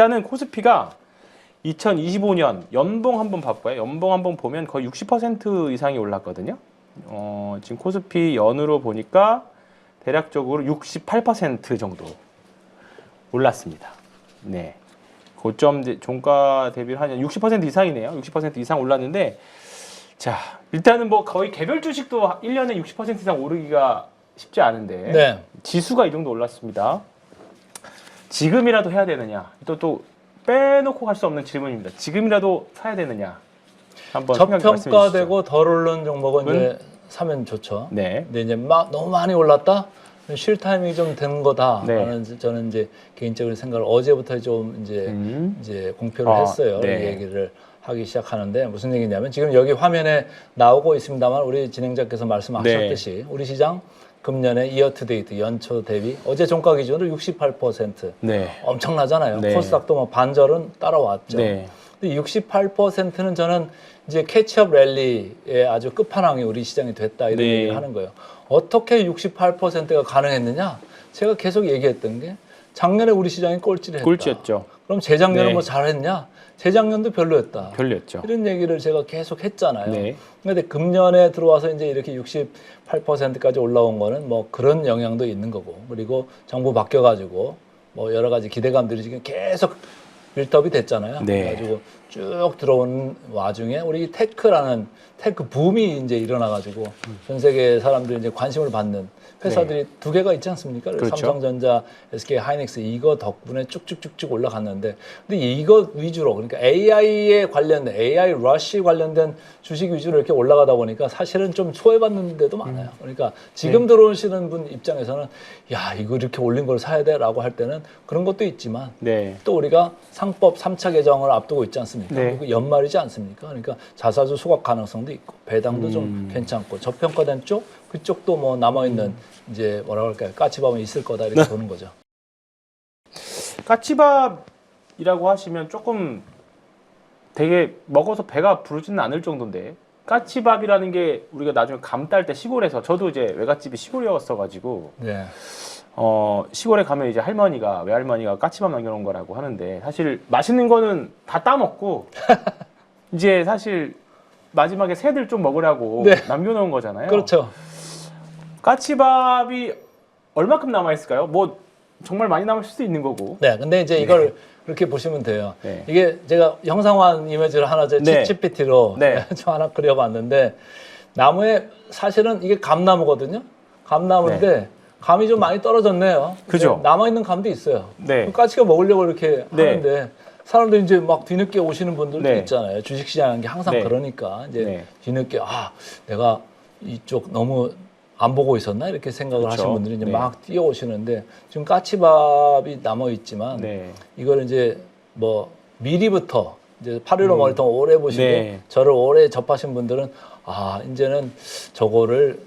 일단은 코스피가 2025년 연봉 한번 봐봐요. 연봉 한번 보면 거의 60% 이상이 올랐거든요. 어, 지금 코스피 연으로 보니까 대략적으로 68% 정도 올랐습니다. 네. 고점 대- 종가 대비를 하면 60% 이상이네요. 60% 이상 올랐는데 자, 일단은 뭐 거의 개별 주식도 1년에 60% 이상 오르기가 쉽지 않은데 네. 지수가 이 정도 올랐습니다. 지금이라도 해야 되느냐? 또 또 빼놓고 갈 수 없는 질문입니다. 지금이라도 사야 되느냐? 한번. 저평가되고 덜 오른 종목은 은? 이제 사면 좋죠. 네. 근데 이제 막 너무 많이 올랐다. 쉴 타이밍이 좀 되는 거다. 네. 라는 저는 이제 개인적인 생각을 어제부터 좀 이제 음. 이제 공표를 아, 했어요. 네. 이 얘기를 하기 시작하는데 무슨 얘기냐면 지금 여기 화면에 나오고 있습니다만 우리 진행자께서 말씀하셨듯이 네. 우리 시장 금년에 이어 투 데이트 연초 대비 어제 종가 기준으로 68% 네. 엄청나잖아요. 네. 코스닥도 뭐 반절은 따라왔죠. 네. 근데 68%는 저는 이제 캐치업 랠리의 아주 끝판왕이 우리 시장이 됐다 이런 네. 얘기를 하는 거예요. 어떻게 68%가 가능했느냐? 제가 계속 얘기했던 게 작년에 우리 시장이 꼴찌를 했다. 꼴찌였죠. 그럼 재작년에 네. 뭐 잘했냐? 재작년도 별로였다. 별로였죠. 이런 얘기를 제가 계속 했잖아요. 네. 근데 금년에 들어와서 이제 이렇게 68%까지 올라온 거는 뭐 그런 영향도 있는 거고 그리고 정부 바뀌어 가지고 뭐 여러 가지 기대감들이 지금 계속 빌드업이 됐잖아요. 네. 그래가지고 쭉 들어온 와중에 우리 테크라는 테크 붐이 이제 일어나가지고 전 세계 사람들이 이제 관심을 받는 회사들이 두 개가 있지 않습니까? 네. 그렇죠. 삼성전자, SK 하이닉스 이거 덕분에 쭉쭉쭉쭉 올라갔는데 근데 이거 위주로 그러니까 AI에 관련된 AI 러시 관련된 주식 위주로 이렇게 올라가다 보니까 사실은 좀 소외받는 데도 많아요. 음. 그러니까 네. 지금 들어오시는 분 입장에서는 야 이거 이렇게 올린 걸 사야 돼라고 할 때는 그런 것도 있지만 네. 또 우리가 상법 3차 개정을 앞두고 있지 않습니까? 네. 그리고 연말이지 않습니까? 그러니까 자사주 수급 가능성도 있고 배당도 음. 좀 괜찮고 저평가된 쪽 그쪽도 뭐 남아 있는 음. 이제 뭐라 그럴까요? 까치밥은 있을 거다 이렇게 네. 보는 거죠. 까치밥이라고 하시면 조금 되게 먹어서 배가 부르지는 않을 정도인데 까치밥이라는 게 우리가 나중에 감딸 때 시골에서 저도 이제 외갓집이 시골이었어 가지고 네. 어 시골에 가면 이제 할머니가 외할머니가 까치밥 남겨놓은 거라고 하는데 사실 맛있는 거는 다 따먹고 이제 사실 마지막에 새들 좀 먹으라고 네. 남겨놓은 거잖아요. 그렇죠. 까치밥이 얼마큼 남아 있을까요? 뭐 정말 많이 남을 수도 있는 거고. 네. 근데 이제 이걸 그렇게 보시면 돼요. 네. 이게 제가 형상화한 이미지를 하나 제 네. 챗GPT로 네. 좀 하나 그려봤는데 나무에 사실은 이게 감나무거든요. 감나무인데 감이 좀 많이 떨어졌네요. 네. 그죠. 남아 있는 감도 있어요. 네. 그 까치가 먹으려고 이렇게 네. 하는데 사람들이 이제 막 뒤늦게 오시는 분들도 네. 있잖아요. 주식시장인 게 항상 네. 그러니까 이제 네. 뒤늦게 아 내가 이쪽 너무 안 보고 있었나 이렇게 생각을 그렇죠. 하시는 분들이 이제 네. 막 뛰어오시는데 지금 까치밥이 남아 있지만 네. 이걸 이제 뭐 미리부터 이제 8.15 머리통 오래 보시고 음. 네. 저를 오래 접하신 분들은 아 이제는 저거를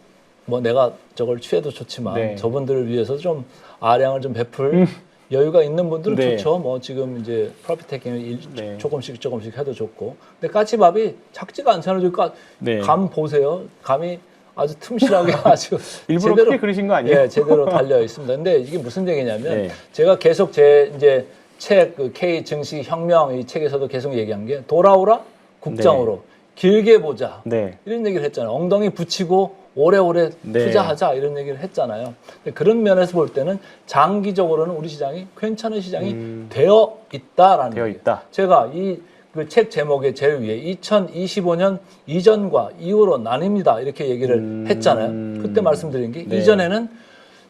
뭐 내가 저걸 취해도 좋지만 네. 저분들을 위해서 좀 아량을 좀 베풀 여유가 있는 분들은 음. 네. 좋죠. 뭐 지금 이제 프로핏 테킹을 네. 조금씩 조금씩 해도 좋고. 근데 까치밥이 작지가 않잖아요. 지금 까- 네. 감 보세요. 감이 아주 틈실하게 아주 일부러 제대로 크게 그리신 거 아니에요? 예, 제대로 달려 있습니다. 근데 이게 무슨 얘기냐면 네. 제가 계속 제 이제 책 그 K 증시 혁명 이 책에서도 계속 얘기한 게 돌아오라 국장으로 길게 보자 네. 이런 얘기를 했잖아요. 엉덩이 붙이고 오래오래 네. 투자하자 이런 얘기를 했잖아요. 근데 그런 면에서 볼 때는 장기적으로는 우리 시장이 괜찮은 시장이 음. 되어 있다라는 되어. 있다. 제가 이 그 책 제목의 제일 위에 2025년 이전과 이후로 나뉩니다 이렇게 얘기를 음. 했잖아요. 그때 말씀드린 게 네. 이전에는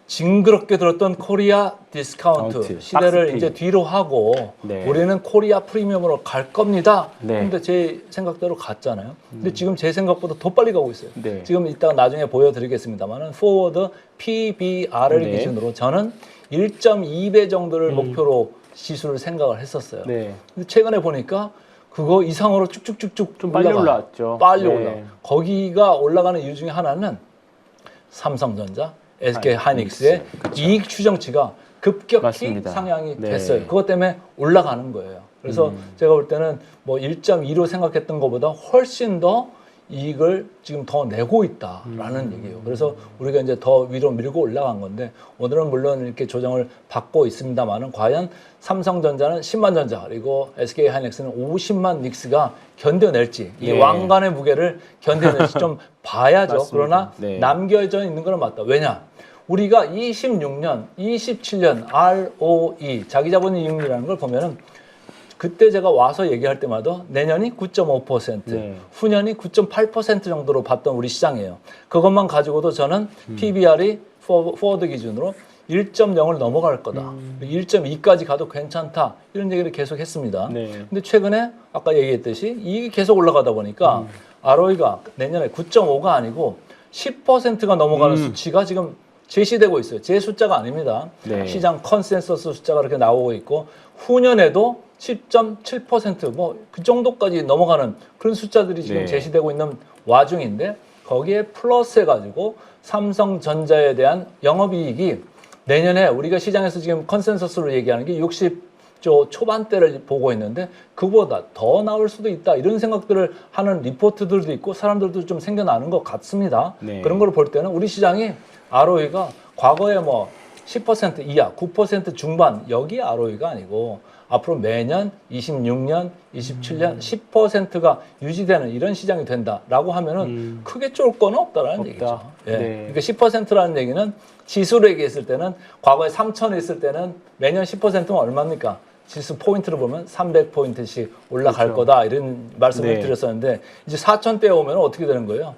징그럽게 들었던 코리아 디스카운트 카운트, 시대를 박스피. 이제 뒤로 하고 네. 우리는 코리아 프리미엄으로 갈 겁니다. 네. 근데 제 생각대로 갔잖아요. 근데 지금 제 생각보다 더 빨리 가고 있어요. 네. 지금 이따가 나중에 보여드리겠습니다만은 forward PBR을 네. 기준으로 저는 1.2배 정도를 목표로 지수를 생각을 했었어요. 음. 네. 근데 최근에 보니까 그거 이상으로 쭉쭉쭉쭉 좀 빨리 올라가요. 올라왔죠. 빨리 네. 올라. 거기가 올라가는 이유 중에 하나는 삼성전자, SK 하이닉스의 하이닉스, 그쵸. 이익 추정치가 급격히 맞습니다. 상향이 네. 됐어요. 그것 때문에 올라가는 거예요. 그래서 음. 제가 볼 때는 뭐 1.2로 생각했던 것보다 훨씬 더 이익을 지금 더 내고 있다라는 음. 얘기예요. 그래서 우리가 이제 더 위로 밀고 올라간 건데 오늘은 물론 이렇게 조정을 받고 있습니다만은 과연 삼성전자는 10만 전자 그리고 SK 하이닉스는 50만 닉스가 견뎌낼지 이 네. 왕관의 무게를 견뎌낼지 좀 봐야죠. 맞습니다. 그러나 네. 남겨져 있는 건 맞다. 왜냐? 우리가 26년, 27년 ROE 자기 자본 이익률이라는 걸 보면은 그때 제가 와서 얘기할 때마다 내년이 9.5%, 네. 후년이 9.8% 정도로 봤던 우리 시장이에요. 그것만 가지고도 저는 음. PBR이 포워드 기준으로 1.0을 넘어갈 거다. 음. 1.2까지 가도 괜찮다. 이런 얘기를 계속 했습니다. 네. 근데 최근에 아까 얘기했듯이 이익이 계속 올라가다 보니까 음. ROE가 내년에 9.5가 아니고 10%가 넘어가는 음. 수치가 지금 제시되고 있어요. 제 숫자가 아닙니다. 네. 시장 컨센서스 숫자가 이렇게 나오고 있고 후년에도 10.7%뭐 그 정도까지 넘어가는 그런 숫자들이 지금 네. 제시되고 있는 와중인데 거기에 플러스 해가지고 삼성전자에 대한 영업이익이 내년에 우리가 시장에서 지금 컨센서스로 얘기하는 게 60 조 초반대를 보고 있는데 그보다 더 나올 수도 있다 이런 생각들을 하는 리포트들도 있고 사람들도 좀 생겨나는 것 같습니다. 네. 그런 걸 볼 때는 우리 시장이 ROE가 과거에 뭐 10% 이하, 9% 중반 여기 ROE가 아니고 앞으로 매년 26년, 27년 10%가 유지되는 이런 시장이 된다라고 하면은 음. 크게 쫄 건 없다라는 없다. 얘기죠. 예. 네. 그러니까 10%라는 얘기는 지수로 얘기했을 때는 과거에 3천에 있을 때는 매년 10%면 얼마입니까? 지수 포인트를 보면 300포인트씩 올라갈 그렇죠. 거다 이런 말씀을 네. 드렸었는데 이제 4천대에 오면 어떻게 되는 거예요?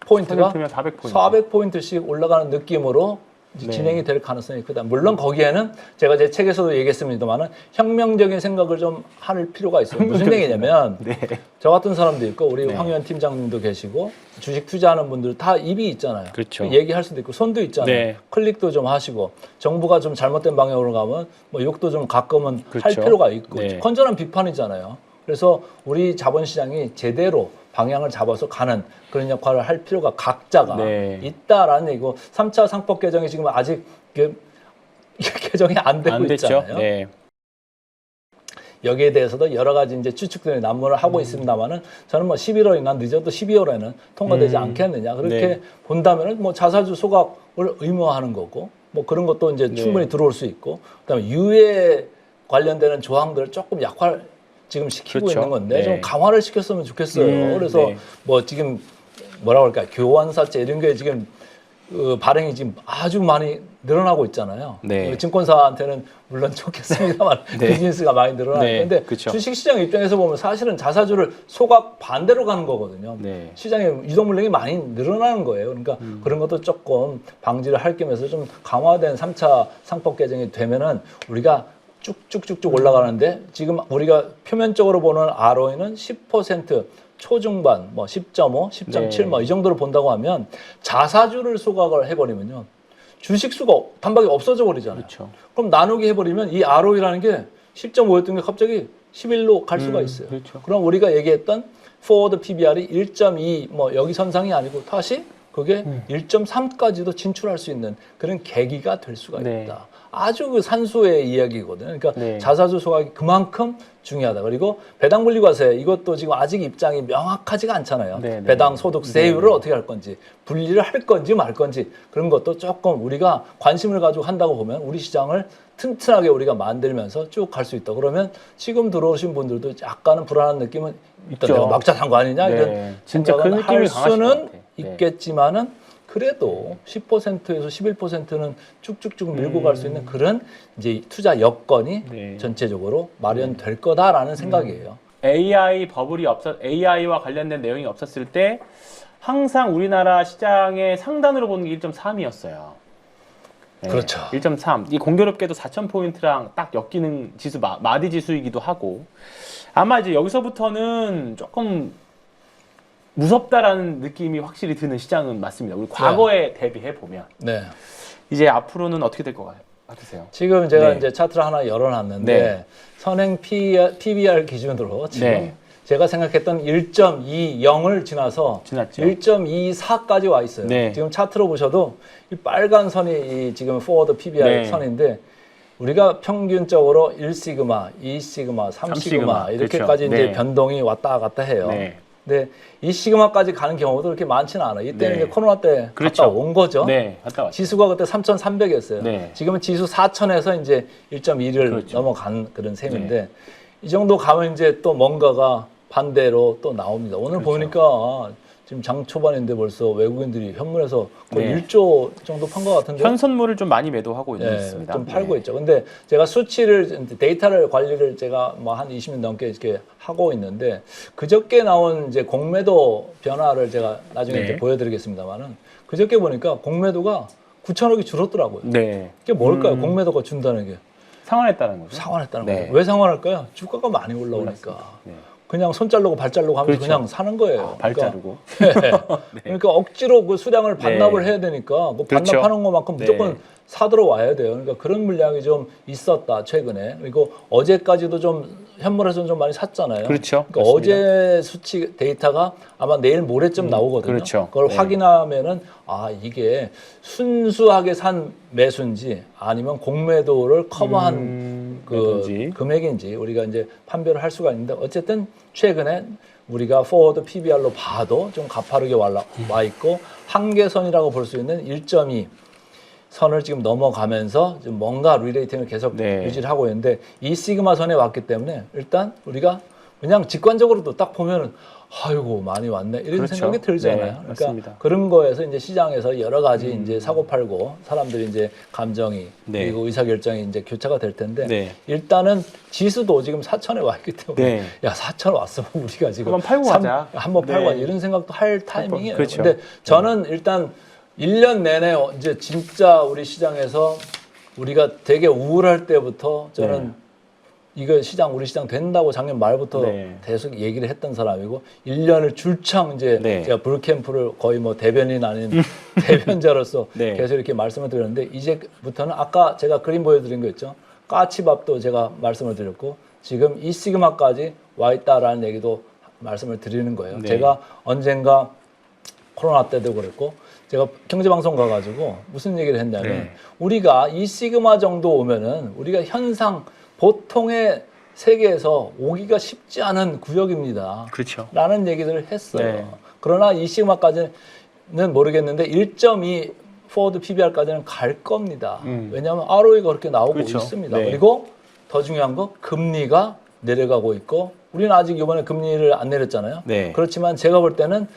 포인트가 400포인트. 400포인트씩 올라가는 느낌으로 네. 진행이 될 가능성이 크다. 물론 거기에는 제가 제 책에서도 얘기했습니다만은 혁명적인 생각을 좀 할 필요가 있어요. 무슨 얘기냐면 네. 저 같은 사람도 있고 우리 네. 황현 팀장님도 계시고 주식 투자하는 분들 다 입이 있잖아요. 그렇죠. 얘기할 수도 있고 손도 있잖아요. 네. 클릭도 좀 하시고 정부가 좀 잘못된 방향으로 가면 뭐 욕도 좀 가끔은 할 그렇죠. 필요가 있고 네. 건전한 비판이잖아요. 그래서 우리 자본시장이 제대로 방향을 잡아서 가는 그런 역할을 할 필요가 각자가 네. 있다라는 얘기고 3차 상법 개정이 지금 아직 그 개정이 안 되고 안. 있잖아요. 네. 여기에 대해서도 여러 가지 이제 추측들이 난무를 하고 음. 있습니다만은 저는 뭐 11월이나 늦어도 12월에는 통과되지 음. 않겠느냐 그렇게 네. 본다면은 뭐 자사주 소각을 의무화하는 거고 뭐 그런 것도 이제 네. 충분히 들어올 수 있고 그다음에 유해 관련되는 조항들을 조금 약화 지금 시키고 그렇죠. 있는 건데 네. 좀 강화를 시켰으면 좋겠어요. 음, 그래서 네. 뭐 지금 뭐라 그럴까 교환사채 이런 게 지금 어, 발행이 지금 아주 많이 늘어나고 있잖아요. 네. 증권사한테는 물론 좋겠습니다만 네. 비즈니스가 많이 늘어나는데 네, 그쵸. 주식시장 입장에서 보면 사실은 자사주를 소각 반대로 가는 거거든요. 네. 시장에 유동 물량이 많이 늘어나는 거예요. 그러니까 음. 그런 것도 조금 방지를 할 겸해서 좀 강화된 3차 상법 개정이 되면은 우리가 쭉쭉쭉쭉 올라가는데 지금 우리가 표면적으로 보는 ROE는 10% 초중반 뭐 10.5, 10.7 네. 뭐이 정도로 본다고 하면 자사주를 소각을 해버리면요 주식 수가 단박에 없어져 버리잖아요. 그렇죠. 그럼 나누기 해버리면 이 ROE라는 게 10.5였던 게 갑자기 11로 갈 수가 음, 있어요. 그렇죠. 그럼 우리가 얘기했던 forward PBR이 1.2 뭐 여기 선상이 아니고 다시 그게 음. 1.3까지도 진출할 수 있는 그런 계기가 될 수가 네. 있다. 아주 그 산수의 이야기거든요. 그러니까 네. 자사주 소각이 그만큼 중요하다. 그리고 배당 분리과세 이것도 지금 아직 입장이 명확하지가 않잖아요. 네, 네. 배당 소득세율을 네. 어떻게 할 건지 분리를 할 건지 말 건지 그런 것도 조금 우리가 관심을 가지고 한다고 보면 우리 시장을 튼튼하게 우리가 만들면서 쭉 갈 수 있다. 그러면 지금 들어오신 분들도 약간은 불안한 느낌은 있다. 있죠. 내가 막잘한 거 아니냐 네. 이런 진짜 그 느낌이 할 수는. 네. 있겠지만은 그래도 10%에서 11%는 쭉쭉쭉 밀고 갈 수 있는 그런 이제 투자 여건이 음. 네. 전체적으로 마련될 거다라는 생각이에요. AI 버블이 없었 AI와 관련된 내용이 없었을 때 항상 우리나라 시장의 상단으로 보는 게 1.3이었어요. 그렇죠. 1.3. 이 공교롭게도 4,000포인트랑 딱 엮이는 지수, 마, 마디 지수이기도 하고. 아마 이제 여기서부터는 조금 무섭다라는 느낌이 확실히 드는 시장은 맞습니다. 우리 과거에 대비해 보면. 네. 이제 앞으로는 어떻게 될 것 같으세요? 지금 제가 네. 이제 차트를 하나 열어놨는데 네. 선행 PBR, PBR 기준으로 지금 네. 제가 생각했던 1.20을 지나서 지났죠. 1.24까지 와 있어요. 네. 지금 차트로 보셔도 이 빨간 선이 이 지금 포워드 PBR 네. 선인데 우리가 평균적으로 1시그마, 2시그마, 3시그마 삼시그마. 이렇게까지 그렇죠. 이제 네. 변동이 왔다 갔다 해요. 네. 근데 이 시그마까지 가는 경우도 그렇게 많지는 않아요. 이때는 네. 이제 코로나 때 그렇죠. 갔다 온 거죠. 네, 갔다 왔죠. 지수가 그때 3,300이었어요. 네. 지금은 지수 4,000에서 이제 1.2를 그렇죠. 넘어간 그런 셈인데 이 정도 가면 이제 또 뭔가가 반대로 또 나옵니다. 오늘 그렇죠. 보니까 지금 장 초반인데 벌써 외국인들이 현물에서 거의 네. 1조 정도 판 것 같은데 현선물을 좀 많이 매도하고 예, 있습니다. 좀 팔고 네. 있죠. 근데 제가 수치를 데이터를 관리를 제가 뭐 한 20년 넘게 이렇게 하고 있는데 그저께 나온 이제 공매도 변화를 제가 나중에 네. 이제 보여드리겠습니다만은 그저께 보니까 공매도가 9천억이 줄었더라고요. 네. 이게 뭘까요? 음. 공매도가 준다는 게 상환했다는 거죠. 상환했다는 네. 거예요. 왜 상환할까요? 주가가 많이 올라오니까. 네. 그냥 손 자르고 발 자르고 하면서 그렇죠. 그냥 사는 거예요. 발 그러니까 자르고. 네. 그러니까 억지로 그 수량을 반납을 네. 해야 되니까 그 그렇죠. 반납하는 것만큼 네. 무조건 사들어 와야 돼요. 그러니까 그런 물량이 좀 있었다 최근에. 그리고 어제까지도 좀 현물에서는 좀 많이 샀잖아요. 그렇죠. 그러니까. 어제 수치 데이터가 아마 내일 모레쯤 나오거든요. 그렇죠. 걸 네. 확인하면은 아 이게 순수하게 산 매수인지 아니면 공매도를 커버한 음, 그 매도인지. 금액인지 우리가 이제 판별을 할 수가 있는데 어쨌든 최근에 우리가 포워드 PBR로 봐도 좀 가파르게 와, 와 있고 한계선이라고 볼 수 있는 1.2 선을 지금 넘어가면서 지금 뭔가 리레이팅을 계속 네. 유지를 하고 있는데 이 시그마 선에 왔기 때문에 일단 우리가 그냥 직관적으로도 딱 보면은 아이고 많이 왔네 이런 그렇죠. 생각이 들잖아요. 네, 그러니까 맞습니다. 음. 그런 거에서 이제 시장에서 여러 가지 이제 사고 팔고 사람들이 이제 감정이 네. 그리고 의사 결정이 이제 교차가 될 텐데 네. 일단은 지수도 지금 4천에 와 있기 때문에 네. 야 4천 왔으면 우리가 지금 한번 팔고 삼- 가자. 한번 팔고 네. 가자 이런 생각도 할 타이밍이에요. 그렇죠. 근데 저는 일단 1년 내내 이제 진짜 우리 시장에서 우리가 되게 우울할 때부터 저는 네. 이거 시장 우리 시장 된다고 작년 말부터 네. 계속 얘기를 했던 사람이고 1년을 줄창 이제 네. 제가 불캠프를 거의 뭐 대변인 아닌 대변자로서 네. 계속 이렇게 말씀을 드렸는데 이제부터는 아까 제가 그림 보여드린 거 있죠 까치밥도 제가 말씀을 드렸고 지금 이 시그마까지 와 있다라는 얘기도 말씀을 드리는 거예요 네. 제가 언젠가 코로나 때도 그랬고 제가 경제방송 가가지고 무슨 얘기를 했냐면 네. 우리가 이 시그마 정도 오면은 우리가 현상 보통의 세계에서 오기가 쉽지 않은 구역입니다. 그렇죠. 라는 얘기들을 했어요. 네. 그러나 이 시그마까지는 모르겠는데 1.2 포워드 PBR까지는 갈 겁니다. 음. 왜냐하면 ROE가 그렇게 나오고 그렇죠. 있습니다. 네. 그리고 더 중요한 거 금리가 내려가고 있고 우리는 아직 이번에 금리를 안 내렸잖아요. 네. 그렇지만 제가 볼 때는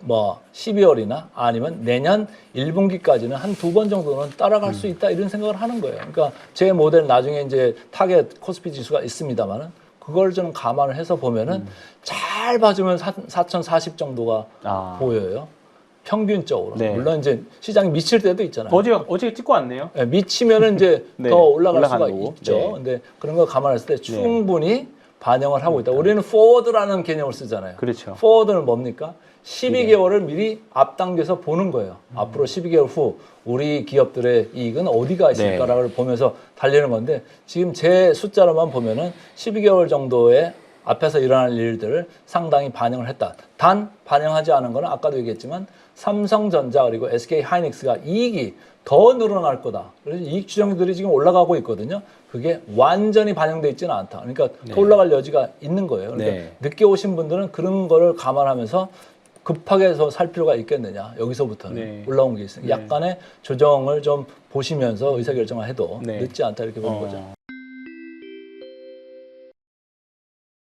뭐 12월이나 아니면 내년 1분기까지는 한 두 번 정도는 따라갈 음. 수 있다 이런 생각을 하는 거예요. 그러니까 제 모델 나중에 이제 타겟 코스피 지수가 있습니다만은 그걸 좀 감안을 해서 보면은 음. 잘 봐주면 4,040 정도가 아. 보여요. 평균적으로. 네. 물론 이제 시장이 미칠 때도 있잖아요. 어제 어제 찍고 왔네요. 예, 미치면은 이제 네, 더 올라갈 올라가는 수가 거고. 있죠. 네. 근데 그런 거 감안했을 때 충분히 반영을 하고 있다. 우리는 포워드라는 개념을 쓰잖아요. 그렇죠. 포워드는 뭡니까? 12개월을 미리 앞당겨서 보는 거예요. 앞으로 12개월 후 우리 기업들의 이익은 어디가 있을까를 보면서 달리는 건데 지금 제 숫자로만 보면은 12개월 정도의 앞에서 일어날 일들을 상당히 반영을 했다. 단 반영하지 않은 거는 아까도 얘기했지만 삼성전자 그리고 SK 하이닉스가 이익이 더 늘어날 거다. 그래서 이익 추정들이 지금 올라가고 있거든요. 그게 완전히 반영돼 있지는 않다. 그러니까 더 올라갈 여지가 있는 거예요. 그러니까 네. 늦게 오신 분들은 그런 거를 감안하면서 급하게 서살 필요가 있겠느냐 여기서부터는 네. 올라온 게 있으니 약간의 조정을 좀 보시면서 의사결정을 해도 네. 늦지 않다 이렇게 보는 어. 거죠.